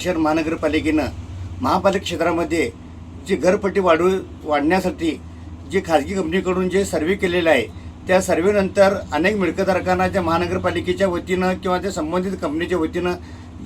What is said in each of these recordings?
शहर महानगरपालिकेनं महापालिका क्षेत्रामध्ये जी घरपट्टी वाढू वाढण्यासाठी जे खाजगी कंपनीकडून जे सर्व्हे केलेलं आहे त्या सर्व्हेनंतर अनेक मिळकतधारकांना ज्या महानगरपालिकेच्या वतीनं किंवा त्या संबंधित कंपनीच्या वतीनं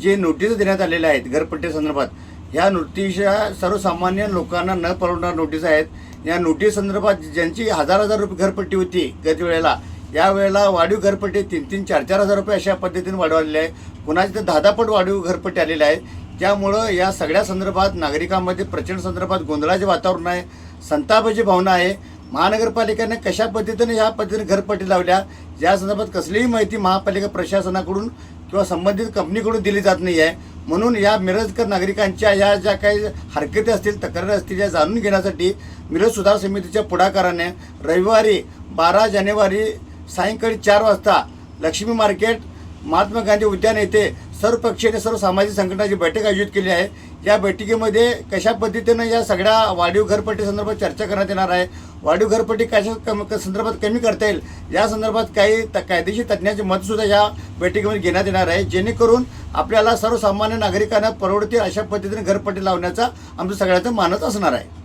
जे नोटीस देण्यात आलेल्या आहेत घरपट्टी संदर्भात ह्या नोटिसा सर्वसामान्य लोकांना न परवडणाऱ्या नोटीस आहेत. या नोटीस संदर्भात ज्यांची हजार हजार रुपये घरपट्टी होती गत वेळेला त्यावेळेला वाढीव घरपट्टी तीन तीन चार चार हजार रुपये अशा पद्धतीने वाढवलेले आहे. कुणाचे तर दहा दहा पट वाढीव घरपट्टी आलेले आहेत त्यामुळं या सगळ्या संदर्भात नागरिकांमध्ये प्रचंड संदर्भात गोंधळाचे वातावरण आहे संतापाची भावना आहे. महानगरपालिकेने कशा पद्धतीने ह्या पद्धतीने घरपट्टी लावल्या या संदर्भात कसलीही माहिती महापालिका प्रशासनाकडून किंवा संबंधित कंपनीकडून दिली जात नाही आहे म्हणून या मिरजकर नागरिकांच्या या ज्या काही हरकती असतील तक्रारी असतील या जाणून घेण्यासाठी मिरज सुधार समितीच्या पुढाकाराने रविवारी बारा जानेवारी सायंकाळी चार वाजता लक्ष्मी मार्केट महात्मा गांधी उद्यान येथे सर्व पक्षीय आणि सर्व सामाजिक संघटनाची बैठक आयोजित केली आहे. या बैठकीमध्ये कशा पद्धतीनं या सगळ्या वाढीव घरपट्टी संदर्भात चर्चा करण्यात येणार आहे? वाढीव घरपट्टी कशा कम क- संदर्भात कमी करता येईल? या संदर्भात काही त कायदेशीर तज्ज्ञांचे मतसुद्धा या बैठकीमध्ये घेण्यात येणार आहे. जेणेकरून आपल्याला सर्वसामान्य नागरिकांना परवडतील अशा पद्धतीने घरपट्टी लावण्याचा आमचं सगळ्याचं मानच असणार आहे.